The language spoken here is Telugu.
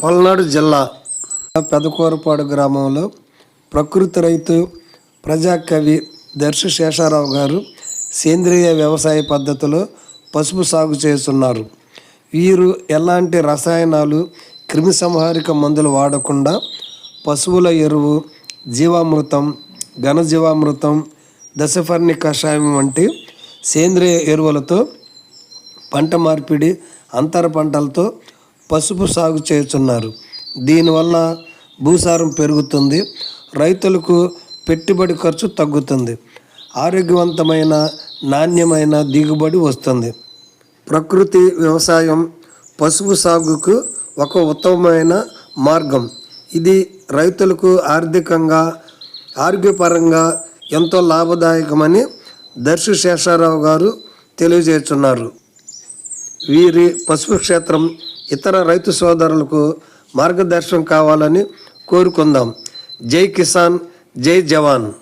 పల్నాడు జిల్లా పెదకూరపాడు గ్రామంలో ప్రకృతి రైతు ప్రజాకవి దర్శ శేషారావు గారు సేంద్రియ వ్యవసాయ పద్ధతిలో పసుపు సాగు చేస్తున్నారు. వీరు ఎలాంటి రసాయనాలు క్రిమిసంహారిక మందులు వాడకుండా పశువుల ఎరువు జీవామృతం ఘనజీవామృతం దశఫర్ణి కషాయం వంటి సేంద్రియ ఎరువులతో పంట మార్పిడి అంతర పంటలతో పసుపు సాగు చేస్తున్నారు. దీనివల్ల భూసారం పెరుగుతుంది రైతులకు పెట్టుబడి ఖర్చు తగ్గుతుంది ఆరోగ్యవంతమైన నాణ్యమైన దిగుబడి వస్తుంది. ప్రకృతి వ్యవసాయం పసుపు సాగుకు ఒక ఉత్తమమైన మార్గం. ఇది రైతులకు ఆర్థికంగా ఆరోగ్యపరంగా ఎంతో లాభదాయకమని దర్శి శేషారావు గారు తెలియజేస్తున్నారు. వీరి పసుపు క్షేత్రం ఇతర రైతు సోదరులకు మార్గదర్శనం కావాలని కోరుకుందాం. జై కిసాన్ జై జవాన్.